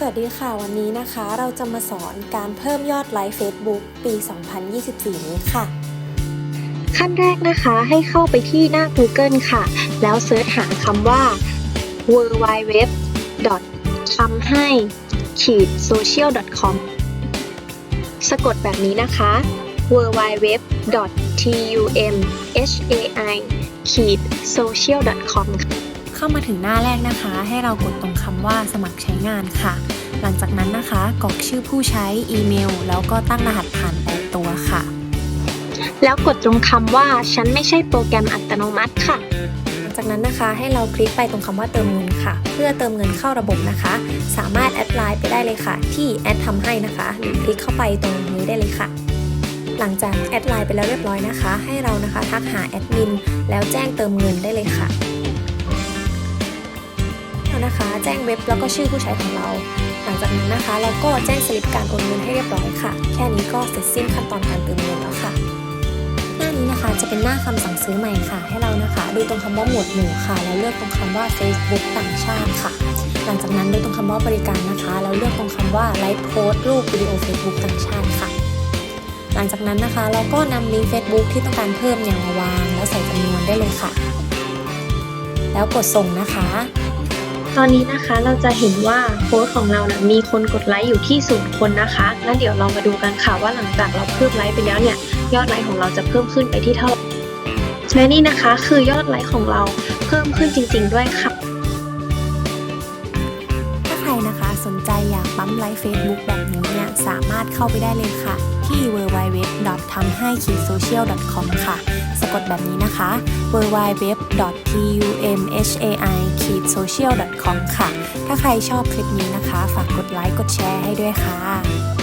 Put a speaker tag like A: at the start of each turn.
A: สวัสดีค่ะวันนี้นะคะ เราจะมาสอนการเพิ่มยอดไลค์ Facebook ปี 2024 นี้ค่ะ
B: ขั้นแรกนะคะให้เข้าไปที่หน้า Google ค่ะ แล้วเซิร์ชหาคำว่า w w w ทำให้ขีด social com สะกดแบบนี้นะคะ w w w t u m h a i ขีด social com
A: เข้ามาถึงหน้าแรกนะคะ ให้เรากดตรงคำว่าสมัครใช้งานค่ะ หลังจากนั้นนะคะกรอกชื่อผู้ใช้อีเมล แล้วก็ตั้งรหัสผ่านแปดตัวค่ะ
B: แล้วกดตรงคำว่าฉันไม่ใช่โปรแกรมอัตโนมัติค่ะ
A: หลังจากนั้นนะคะให้เราคลิกไปตรงคำว่าเติมเงินค่ะ เพื่อเติมเงินเข้าระบบนะคะ สามารถแอดไลน์ไปได้เลยค่ะ ที่แอดทำให้นะคะหรือคลิกเข้าไปตรงนี้ได้เลยค่ะ หลังจากแอดไลน์ไปแล้วเรียบร้อยนะคะ ให้เรานะคะทักหาแอดมินแล้วแจ้งเติมเงินได้เลยค่ะ เรานะคะ แจ้งเว็บแล้วก็ชื่อผู้ใช้ของเรา หลังจากนั้นนะคะ เราก็แจ้งสลิปการโอนเงินให้เรียบร้อยค่ะ แค่นี้ก็เสร็จสิ้นขั้นตอนการเติมเงินแล้วค่ะ หน้านี้นะคะจะเป็นหน้าคำสั่งซื้อใหม่ค่ะ ให้เรานะคะ ดูตรงคำว่าหมวดหมู่ค่ะ แล้วเลือกตรงคำว่า Facebook ต่างชาติค่ะ หลังจากนั้นดูตรงคำว่าบริการนะคะ แล้วเลือกตรงคำว่าไลฟ์โพสต์รูปวิดีโอ Facebook ต่างชาติค่ะหลังจากนั้นนะคะ เราก็นำลิงก์ Facebook ที่ต้องการเพิ่มเนี่ยมาวาง แล้วใส่จำนวนได้เลยค่ะ แล้วกดส่งนะคะ
B: ตอนนี้นะคะเราจะเห็นว่าโพสต์ของเรานะมีคนกดไลค์อยู่ที่ศูนย์คนนะคะงั้นเดี๋ยวเรามาดูกันค่ะว่าหลังจากเราเพิ่มไลค์ไปแล้วเนี่ยยอดไลค์ของเราจะเพิ่มขึ้นไปที่เท่าไหร่และนี่นะคะคือยอดไลค์ของเราเพิ่มขึ้นจริง ๆ ด้วยค่ะ
A: ถ้าใครนะคะสนใจอยากปั๊มไลฟ์ Facebook แบบนี้เนี่ยสามารถเข้าไปได้เลยค่ะ ที่ www. ทำให้ social com ค่ะ สะกดแบบนี้นะคะ www. tumhai social com ค่ะ ถ้าใครชอบคลิปนี้นะคะ ฝากกดไลค์ กดแชร์ให้ด้วยค่ะ